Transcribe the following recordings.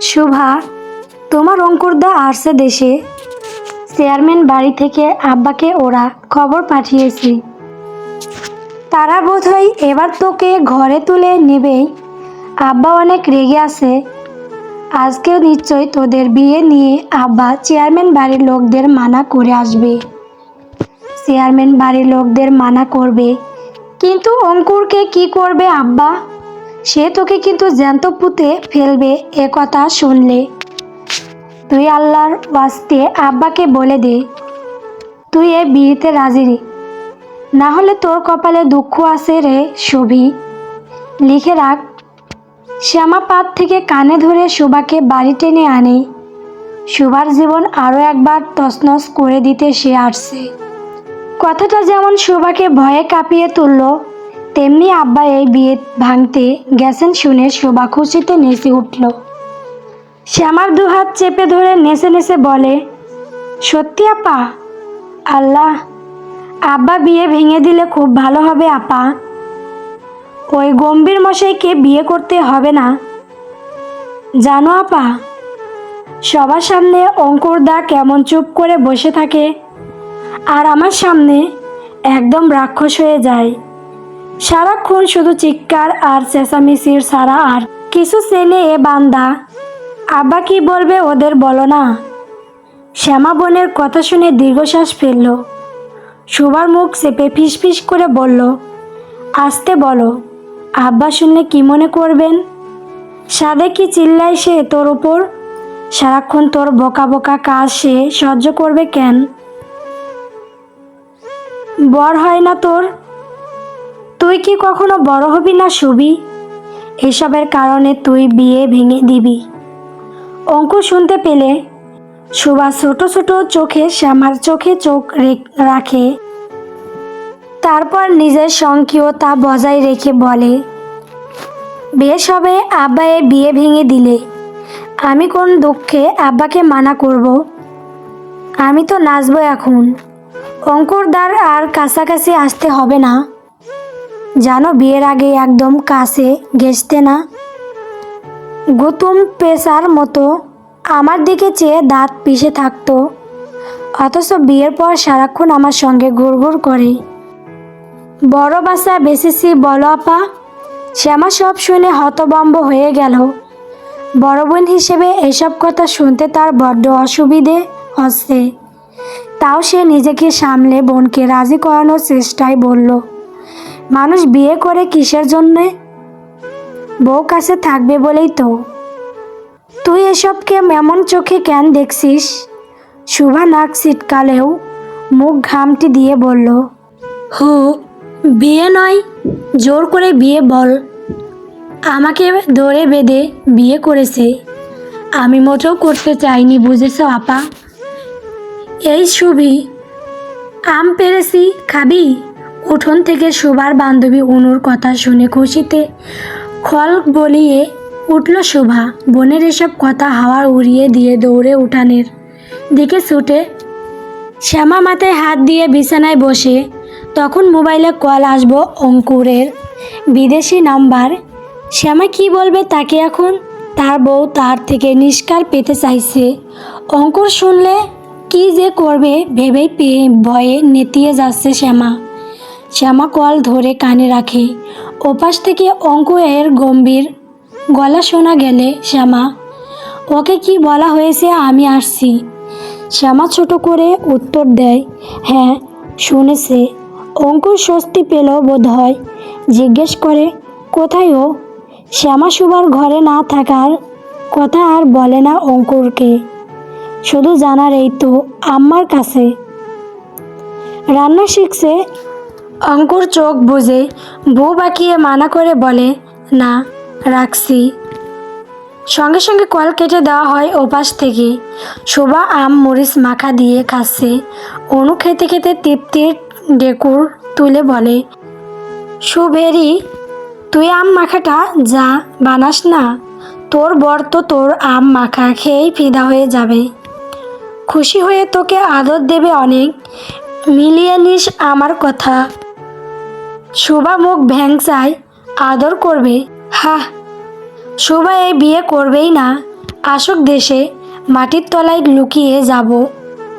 শুভা, তোমার অঙ্কুরদা আসছে দেশে। চেয়ারম্যান বাড়ি থেকে আব্বাকে ওরা খবর পাঠিয়েছি। তারা বোধহয় এবার তোকে ঘরে তুলে নেবেই। আব্বা অনেক রেগে আছে। আজকেও নিশ্চয় তোদের বিয়ে নিয়ে আব্বা চেয়ারম্যান বাড়ির লোকদের মানা করে আসবে। চেয়ারম্যান বাড়ির লোকদের মানা করবে। কিন্তু অঙ্কুরকে কি করবে আব্বা? সে তোকে কিন্তু জ্যান্ত পুঁতে ফেলবে এ কথা শুনলে। তুই আল্লাহর ওয়াস্তে আব্বাকে বলে দে। তুই এ বিয়েতে রাজি না হলে তোর কপালে দুঃখ আছে রে ছবি লিখে রাখ, শ্যামা পাত থেকে কানে ধরে শোভাকে বাড়ি টেনে আনে। শোভার জীবন আরও একবার তছনছ করে দিতে সে আসছে। কথাটা যেমন শোভাকে ভয়ে কাঁপিয়ে তুলল তেমনি আব্বা এই বিয়ে ভাঙতে গেছেন শুনে শোভা খুশিতে নেচে উঠল। শ্যামার দুহাত চেপে ধরে নেচে নেচে বলে, সত্যি আপা? আল্লাহ, আব্বা বিয়ে ভেঙে দিলে খুব ভালো হবে আপা। ওই গম্ভীর মশাইকে বিয়ে করতে হবে না। জানো আপা, সবার সামনে অঙ্কুরদা কেমন চুপ করে বসে থাকে, আর আমার সামনে একদম রাক্ষস হয়ে যায়। সারাক্ষণ শুধু চিৎকার আর চেঁচামেচির সারা আর কিছু ছেলে এ বান্দা। আব্বা কি বলবে ওদের বলো না। শ্যামা বোনের কথা শুনে দীর্ঘশ্বাস ফেলল। শোবার মুখ চেপে ফিসফিস করে বলল, আসতে বলো, আব্বা শুনলে কি মনে করবেন? সাদে কি চিল্লায় সে তোর ওপর? সারাক্ষণ তোর বোকা বোকা কাজ সে সহ্য করবে কেন? বর হয় না তোর? তুই কি কখনো বড় হবি না শুবি এসবের কারণে তুই বিয়ে ভেঙে দিবি। অঙ্ক শুনতে পেলে সুভা ছোট ছোট চোখে শ্যামার চোখে চোখ রেখ- তারপর নিজের সংকীয়তা বজায় রেখে বলে, বেশ হবে আব্বা এ বিয়ে ভেঙে দিলে। আমি কোন দুঃখে আব্বাকে মানা করব? আমি তো নাচবো এখন। অঙ্কুরদার আর কাছাকাছি আসতে হবে না। জানো বিয়ের আগে একদম কাছে ঘেসতে না? গুতুম পেশার মতো আমার দিকে চেয়ে দাঁত পিষে থাকতো। অথচ বিয়ের পর সারাক্ষণ আমার সঙ্গে ঘুরঘুর করে। বড় বাসা বেসেছি বলো আপা। শ্যামা সব শুনে হতবম্ব হয়ে গেল। বড় বোন হিসেবে এসব কথা শুনতে তার বড্ড অসুবিধে হচ্ছে। তাও সে নিজেকে সামলে বোনকে রাজি করানোর চেষ্টায় বলল মানুষ বিয়ে করে কিসের জন্যে? বউ কাছে থাকবে বলেই তো। তুই এসবকে এমন চোখে কেন দেখছিস? শুভা নাক ছিটকালেও মুখ ঘামটি দিয়ে বলল, হু, বিয়ে নয়, জোর করে বিয়ে বল। আমাকে ধরে বেঁধে বিয়ে করেছে। আমি মোটেও করতে চাইনি, বুঝেছ আপা? এই শুভি আম পেরেছি, খাবি? উঠোন থেকে শোভার বান্ধবী অনুর কথা শুনে খুশিতে খল বলিয়ে উঠল শোভা। বোনের এসব কথা হাওয়া উড়িয়ে দিয়ে দৌড়ে উঠানের দিকে ছুটে শ্যামা মাথায় হাত দিয়ে বিছানায় বসে। তখন মোবাইলে কল আসব অঙ্কুরের বিদেশি নাম্বার। শ্যামা কি বলবে তাকে এখন? তার বউ তার থেকে নিষ্কার পেতে চাইছে। অঙ্কুর শুনলে কি যে করবে ভেবেই পেয়ে ভয়ে নেতিয়ে যাচ্ছে শ্যামা। শ্যামা কল ধরে কানে রাখে। ওপাশ থেকে অঙ্কু এর গম্ভীর গলা শোনা গেলে শ্যামা, ওকে কি বলা হয়েছে আমি আসছি। শ্যামা ছোট করে উত্তর দেয় হ্যাঁ শুনেছে। অঙ্কুর স্বস্তি পেল বোধ হয় জিজ্ঞেস করে, কোথায় ও? শ্যামা সুবার ঘরে না থাকার কথা আর বলে না অঙ্কুরকে শুধু জানার এই তো আম্মার কাছে। রান্না শিখছে অঙ্কুর চোখ বুঝে বউ বাকিয়ে মানা করে বলে, না, রাখছি। সঙ্গে সঙ্গে কল কেটে দেওয়া হয় ওপাশ থেকে। শোভা আম, মরিচ মাখা দিয়ে খাচ্ছে। অনু খেতে খেতে তৃপ্তির ডেকুর তুলে বলে সুভেরি তুই আম মাখাটা যা, বানাস না। তোর বর তো তোর আম মাখা খেয়েই ফিদা হয়ে যাবে। খুশি হয়ে তোকে আদর দেবে অনেক। মিলিয়ে নিস আমার কথা। শোভা মুখ ভ্যাংচায়, আদর করবে। হা শোভা এই বিয়ে করবেই না। আসুক দেশে, মাটির তলায় লুকিয়ে যাব।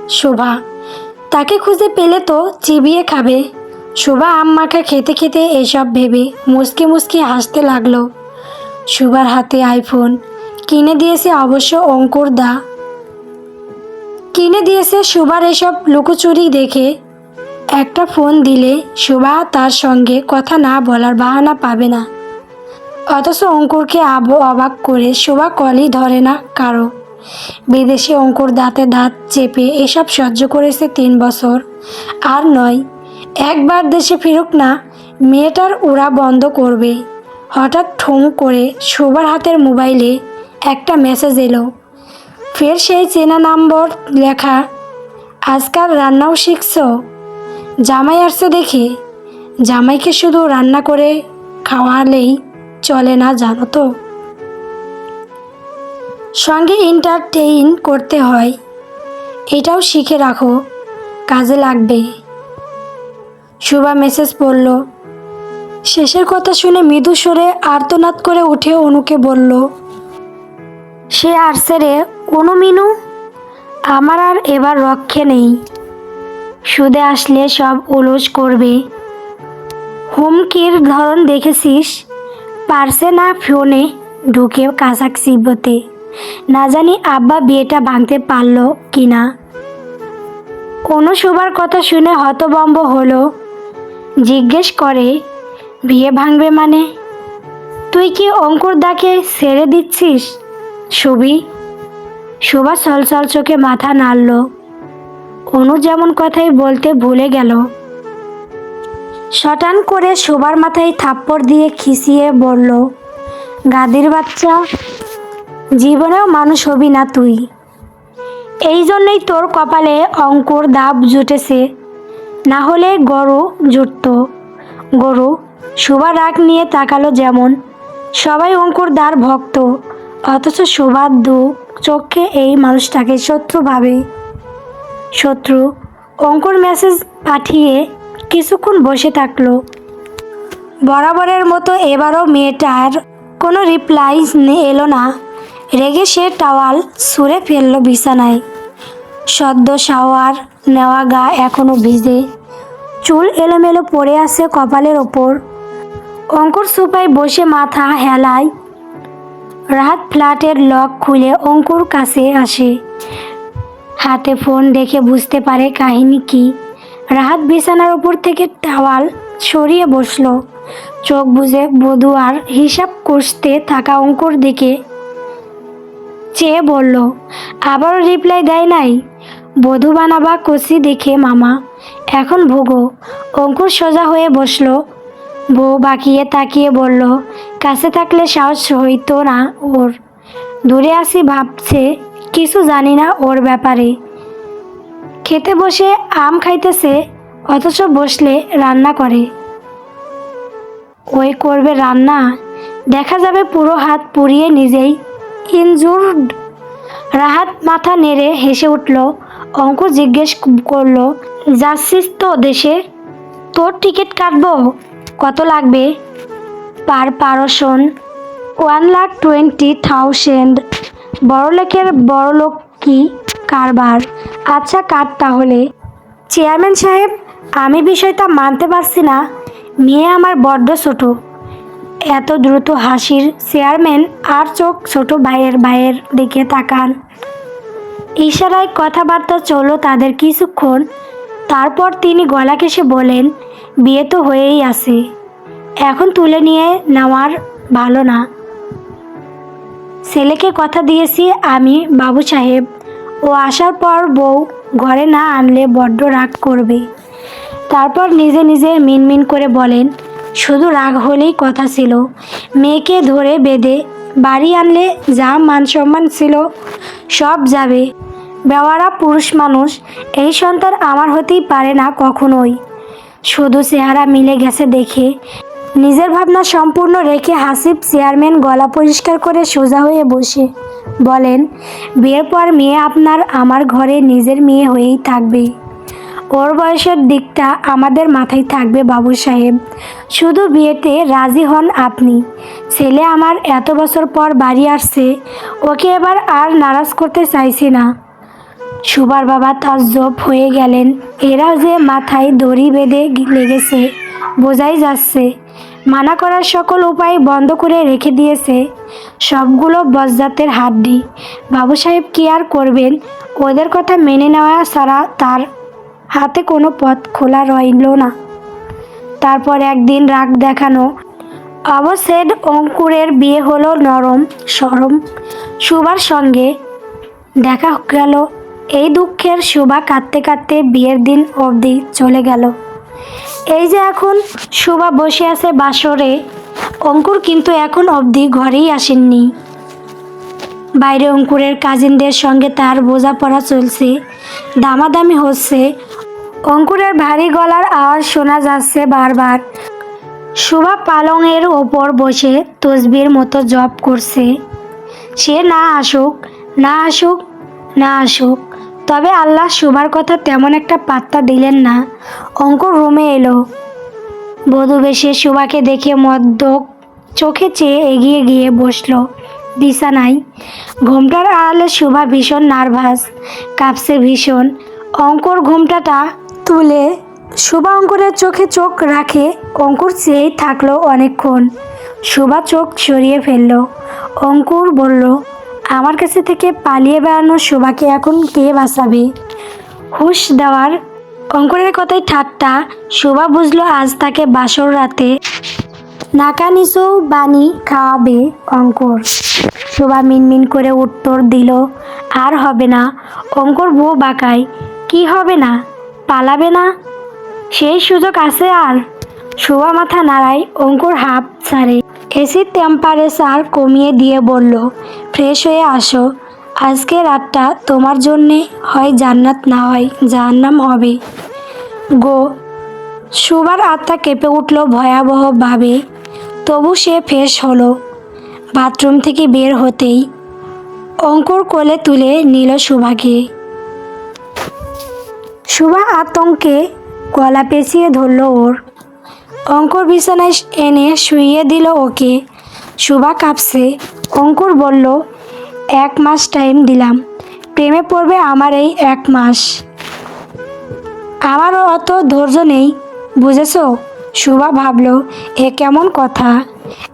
শোভা, তাকে খুঁজে পেলে তো চিবিয়ে খাবে। শোভা আম মাখা খেতে খেতে এসব ভেবে মুসকি মুসকি হাসতে লাগল। শোভার হাতে আইফোন, কিনে দিয়েছে অবশ্য অঙ্কুর দা। কিনে দিয়েছে শোভার এসব লুকোচুরি দেখে একটা ফোন দিলে শোভা তার সঙ্গে কথা না বলার বাহানা পাবে না। অথচ অঙ্কুরকে আবো অবাক করে শোভা কলই ধরে না কারও। বিদেশে অঙ্কুর দাঁতে দাঁত চেপে এসব সহ্য করেছে তিন বছর। আর নয়, একবার দেশে ফিরুক না, মেয়েটার উড়া বন্ধ করবে। হঠাৎ ঠুং করে শোভার হাতের মোবাইলে একটা মেসেজ এলো। ফের সেই চেনা নম্বর লেখা, আজকাল রান্নাও শিখছ? জামাই আসছে দেখে। জামাইকে শুধু রান্না করে খাওয়ালেই চলে না, জানো তো? সঙ্গে এন্টারটেইন করতে হয়। এটাও শিখে রাখো, কাজে লাগবে। শুভা মেসেজ পড়ল শেষের কথা শুনে মৃদু সরে আর্তনাদ করে উঠে অনুকে বলল, সে আসছে রে, অনু মিনু? আমার আর এবার রক্ষে নেই। সুদে আসলে সব উলুস করবে। হুমকির ধরন দেখেছিস? পারছে না ফোনে ঢুকে কাসাক চিবতে না জানি আব্বা বিয়েটা ভাঙতে পারল কি না কোনো শোবার কথা শুনে হতবম্ব হলো। জিজ্ঞেস করে, বিয়ে ভাঙবে মানে? তুই কি অঙ্কুর দাকে ছেড়ে দিচ্ছিস ছবি শোভা সলসল চোখে মাথা নাড়ল। অনু যেমন কথাই বলতে ভুলে গেল। শটান করে শোবার মাথায় থাপ্পড় দিয়ে খিসিয়ে বলল, গাদির বাচ্চা, জীবনেও মানুষ হবি না তুই। এই জন্যই তোর কপালে অঙ্কুর দাব জুটেছে। না হলে গরু জুটত। গরু শোভা রাগ নিয়ে তাকালো যেমন। সবাই অঙ্কুর দার ভক্ত, অথচ শোভার দু চোখে এই মানুষটাকে শত্রু ভাবে। শত্রু অঙ্কুর মেসেজ পাঠিয়ে কিছুক্ষণ বসে থাকল। বরাবরের মতো এবারও মেয়েটার কোনো রিপ্লাই এলো না। রেগে সে টাওয়াল ছুঁড়ে ফেলল বিছানায়। সদ্য শাওয়ার নেওয়া গা এখনও ভিজে। চুল এলোমেলো পড়ে আছে কপালের ওপর। অঙ্কুর সুপায় বসে মাথা হেলায়। রাহাত ফ্ল্যাটের লক খুলে অঙ্কুর কাছে আসে। হাতে ফোন দেখে বুঝতে পারে কাহিনী কি। রাহাত বিছানার উপর থেকে টাওয়াল সরিয়ে বসল। চোখ বুঝে বধুয়ার হিসাব কষতে থাকা অঙ্কুর দিকে চেয়ে বলল, আবারও রিপ্লাই দেয় নাই? বধু বানাবা কষি দেখে মামা। এখন ভোগো। অঙ্কুর সোজা হয়ে বসল। বউ বাকিয়ে তাকিয়ে বলল, কাছে থাকলে সাহস হইতো না ওর। দূরে আসি ভাবছে কিছু জানি না ওর ব্যাপারে। খেতে বসে আম খাইতেছে, অথচ বসলে রান্না করে। ওই করবে রান্না, দেখা যাবে পুরো হাত পুড়িয়ে নিজেই ইনজুর্ড। রাহাত মাথা নেড়ে হেসে উঠল অঙ্কুর জিজ্ঞেস করল, যাচ্ছিস তো দেশে? তোর টিকিট কাটবো? কত লাগবে? Per person, one lakh twenty thousand বড়লোকের বড়লোক কি কারবার? আচ্ছা কাট তাহলে? চেয়ারম্যান সাহেব, আমি বিষয়টা মানতে পারছি না। মেয়ে আমার বড্ড ছোট। এত দ্রুত হাসির চেয়ারম্যান আর চোখ ছোট ভাইয়ের ভাইয়ের দিকে তাকান। ইশারায় কথাবার্তা চলো তাদের কিছুক্ষণ। তারপর তিনি গলা কেসে বলেন বিয়ে তো হয়েই আছে। এখন তুলে নিয়ে নেওয়ার ভালো না। ছেলেকে কথা দিয়েছি আমি, বাবু সাহেব। ও আসার পর বউ ঘরে না আনলে বড্ড রাগ করবে। তারপর নিজে নিজে মিনমিন করে বলেন, শুধু রাগ হলেই কথা ছিল। মেয়েকে ধরে বেঁধে বাড়ি আনলে যা মান সম্মান ছিল সব যাবে। বেওয়ারা পুরুষ মানুষ, এই সন্তান আমার হতেই পারে না কখনোই। শুধু চেহারা মিলে গেছে দেখে নিজের ভাবনা সম্পূর্ণ রেখে হাসিব চেয়ারম্যান গলা পরিষ্কার করে সোজা হয়ে বসে। বলেন, বিয়ের পর মেয়ে আপনার আমার ঘরে নিজের মেয়ে হয়েই থাকবে। ওর বয়সের দিকটা আমাদের মাথায় থাকবে বাবু সাহেব। শুধু বিয়েতে রাজি হন আপনি। ছেলে আমার এত বছর পর বাড়ি আসছে, ওকে এবার আর নারাজ করতে চাইছি না। সুবার বাবা তাজ্জব হয়ে গেলেন। এরা যে মাথায় দড়ি বেঁধে লেগেছে, বোঝাই যাচ্ছে মানা করার সকল উপায় বন্ধ করে রেখে দিয়েছে। সবগুলো বজ্জাতের হাড্ডি। বাবু সাহেব কি আর করবেন? ওদের কথা মেনে নেওয়া ছাড়া তার হাতে কোনো পথ খোলা রইল না। তারপর একদিন রাগ দেখানো। অবশেদ অঙ্কুরের বিয়ে হলো নরম, সরম সুবার সঙ্গে। দেখা গেল, এই দুঃখের শোভা কাঁদতে কাঁদতে বিয়ের দিন অবধি চলে গেল। এই যে এখন শোভা বসে আছে বাসরে, অঙ্কুর কিন্তু এখন অবধি ঘরেই আসেননি। বাইরে অঙ্কুরের কাজিনদের সঙ্গে তার বোঝাপড়া চলছে, দামাদামি হচ্ছে। অঙ্কুরের ভারী গলার আওয়াজ শোনা যাচ্ছে বারবার। শোভা পালংয়ের ওপর বসে তসবির মতো জপ করছে। সে না আসুক না আসুক না আসুক। তবে আল্লাহ শোভার কথা তেমন একটা পাত্তা দিলেন না। অঙ্কুর রুমে এলো। বধূ বেশে শোভাকে দেখে মদ্যক চোখে চেয়ে এগিয়ে গিয়ে বসল। বিছানায়। ঘোমটার আড়ালে শোভা ভীষণ নার্ভাস, কাঁপছে ভীষণ। অঙ্কুর ঘোমটাটা তুলে শোভা অঙ্কুরের চোখে চোখ রাখে, অঙ্কুর চেয়েই থাকল অনেকক্ষণ। শোভা চোখ সরিয়ে ফেলল। অঙ্কুর বলল আমার কাছে থেকে পালিয়ে বেড়ানো শোভাকে এখন কে বাঁচাবে? হুশ দেওয়ার অঙ্কুরের কথায় ঠাট্টা, শোভা বুঝলো আজ তাকে বাসর রাতে নাকানিসু বানি খাওয়াবে অঙ্কুর। শোভা মিনমিন করে উত্তর দিল, আর হবে না। অঙ্কুর বউ বাঁকায়। কি হবে না? পালাবে না? সেই সুযোগ আছে আর? শোভা মাথা নাড়ায়, অঙ্কুর হাফ ছাড়ে। এসির টেম্পারেচার কমিয়ে দিয়ে বলল, ফ্রেশ হয়ে আসো। আজকে রাতটা তোমার জন্যে হয় জান্নাত না হয় জাহান্নাম হবে। গো, সুবার আত্মা কেঁপে উঠল ভয়াবহভাবে। তবু সে ফেস হলো। বাথরুম থেকে বের হতেই অঙ্কুর কোলে তুলে নিল সুভাকে। সুভা আতঙ্কে গলা পেঁচিয়ে ধরল ওর। অঙ্কুর বিছানায় এনে শুইয়ে দিল ওকে। সুভা কাঁপছে। অঙ্কুর বলল, এক মাস টাইম দিলাম। প্রেমে পড়বে আমার এই এক মাস। আমারও অত ধৈর্য নেই, বুঝেছ? সুভা ভাবলো, এ কেমন কথা?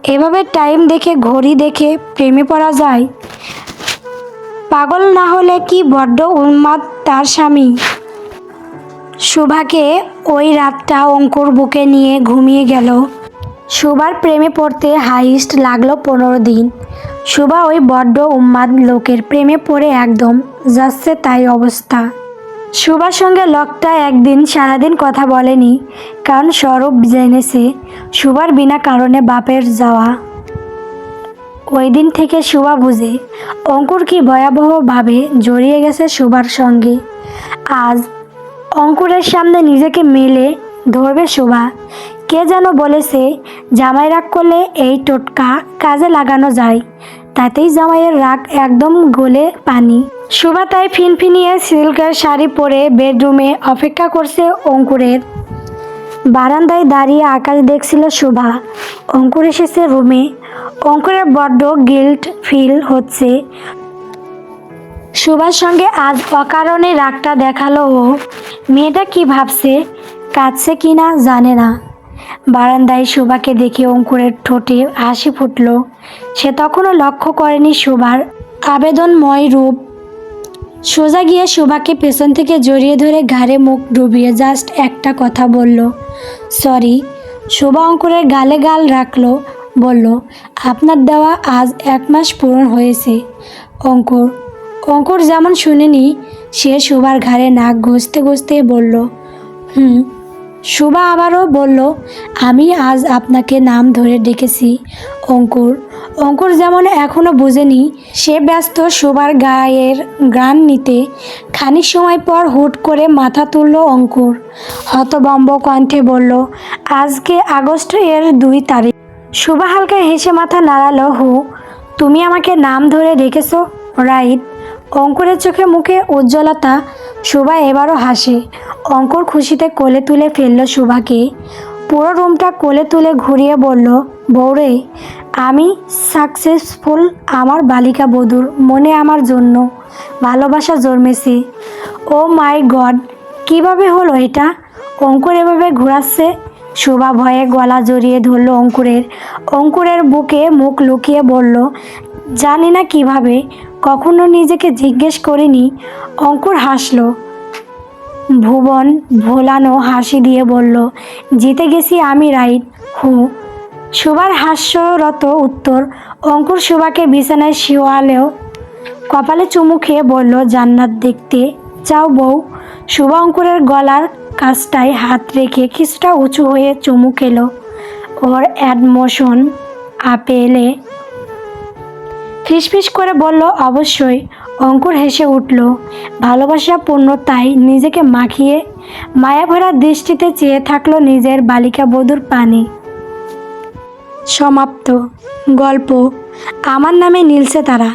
এভাবে টাইম দেখে, ঘড়ি দেখে প্রেমে পড়া যায়? পাগল না হলে কি বড্ড উন্মাদ তার স্বামী? সুভাকে ওই রাতটা অঙ্কুর বুকে নিয়ে ঘুমিয়ে গেল। সুভার প্রেমে পড়তে হাইস্ট লাগল পনেরো দিন। সুভা ওই বড্ড উম্মাদ লোকের প্রেমে পড়ে একদম, যাচ্ছে তাই অবস্থা। সুভার সঙ্গে লোকটা একদিন সারাদিন কথা বলেনি, কারণ স্বরূপ জেনেছে সুভার বিনা কারণে বাপের যাওয়া। ওই দিন থেকে সুভা বুঝে, অঙ্কুর কি ভয়াবহভাবে জড়িয়ে গেছে সুভার সঙ্গে। আজ অঙ্কুরের সামনে নিজেকে মেলে ধরবে শোভা। কে যেন বলেছে, জামাই রাগ করলে এই টোটকা কাজে লাগানো যায়। তাতেই জামাইয়ের রাগ একদম গলে পানি। শোভা তাই ফিনফিনিয়ে সিল্কের শাড়ি পরে বেডরুমে অপেক্ষা করছে অঙ্কুরের। বারান্দায় দাঁড়িয়ে আকাশ দেখছিল শোভা। অঙ্কুর এসেছে রুমে। অঙ্কুরের বড্ড গিল্ট ফিল হচ্ছে। সুভার সঙ্গে আজ অকারণে রাগটা দেখাল ও। মেয়েটা কি ভাবছে? কাঁদছে কি না জানে না। বারান্দায় সুভাকে দেখে অঙ্কুরের ঠোঁটে হাসি ফুটল। সে তখনও লক্ষ্য করেনি সুভার আবেদনময় রূপ। সোজা গিয়ে সুভাকে পেছন থেকে জড়িয়ে ধরে ঘাড়ে মুখ ডুবিয়ে জাস্ট একটা কথা বলল। সরি শোভা অঙ্কুরের গালে গাল রাখল। বলল, আপনার দেওয়া আজ এক মাস পূরণ হয়েছে। অঙ্কুর অঙ্কুর যেমন শুনেনি, সে শোভার ঘাড়ে নাক ঘষতে ঘষতে বলল, হুম। শোভা আবারও বলল, আমি আজ আপনাকে নাম ধরে ডেকেছি, অঙ্কুর। অঙ্কুর যেমন এখনও বোঝেনি, সে ব্যস্ত শোভার গায়ের গ্রান নিতে খানিক সময় পর হুট করে মাথা তুলল অঙ্কুর। হতবম্ব কণ্ঠে বলল, আজকে আগস্ট এর দুই তারিখ। শোভা হালকা হেসে মাথা নাড়ালো, হু, তুমি আমাকে নাম ধরে রেখেছো রাইট? অঙ্কুরের চোখে মুখে উজ্জ্বলতা, শোভা এবারও হাসে। অঙ্কুর খুশিতে কোলে তুলে ফেলল সুভাকে পুরো রুমটা কোলে তুলে ঘুরিয়ে বলল বৌরে আমি সাকসেসফুল আমার বালিকা বধূর, মনে আমার জন্য ভালোবাসা জন্মেছে। ও মাই গড, কীভাবে হলো এটা? অঙ্কুর এভাবে ঘোরাচ্ছে। শোভা ভয়ে গলা জড়িয়ে ধরলো অঙ্কুরের। অঙ্কুরের বুকে মুখ লুকিয়ে বলল জানি না কীভাবে, কখনো নিজেকে জিজ্ঞেস করিনি। অঙ্কুর হাসলো। ভুবন ভোলানো হাসি দিয়ে বলল, জিতে গেছি আমি, রাইট? হু। সুভার হাস্যরত উত্তর, অঙ্কুর সুভাকে বিছানায় শিওয়ালেও কপালে চুমু খেয়ে বলল, জান্নাত দেখতে চাও বউ? শুভা অঙ্কুরের গলার কাছটায় হাত রেখে কিছুটা উঁচু হয়ে চুমু খেলো। ওর অ্যাডমোশন আপেলে ফিসফিস করে বলল, অবশ্যই। অঙ্কুর হেসে উঠল, ভালোবাসা পূর্ণ, তাই নিজেকে মাখিয়ে মায়াভরা দৃষ্টিতে চেয়ে থাকল নিজের বালিকা বধুর পানি। সমাপ্ত। গল্প। আমার নামে নীলসে তারা।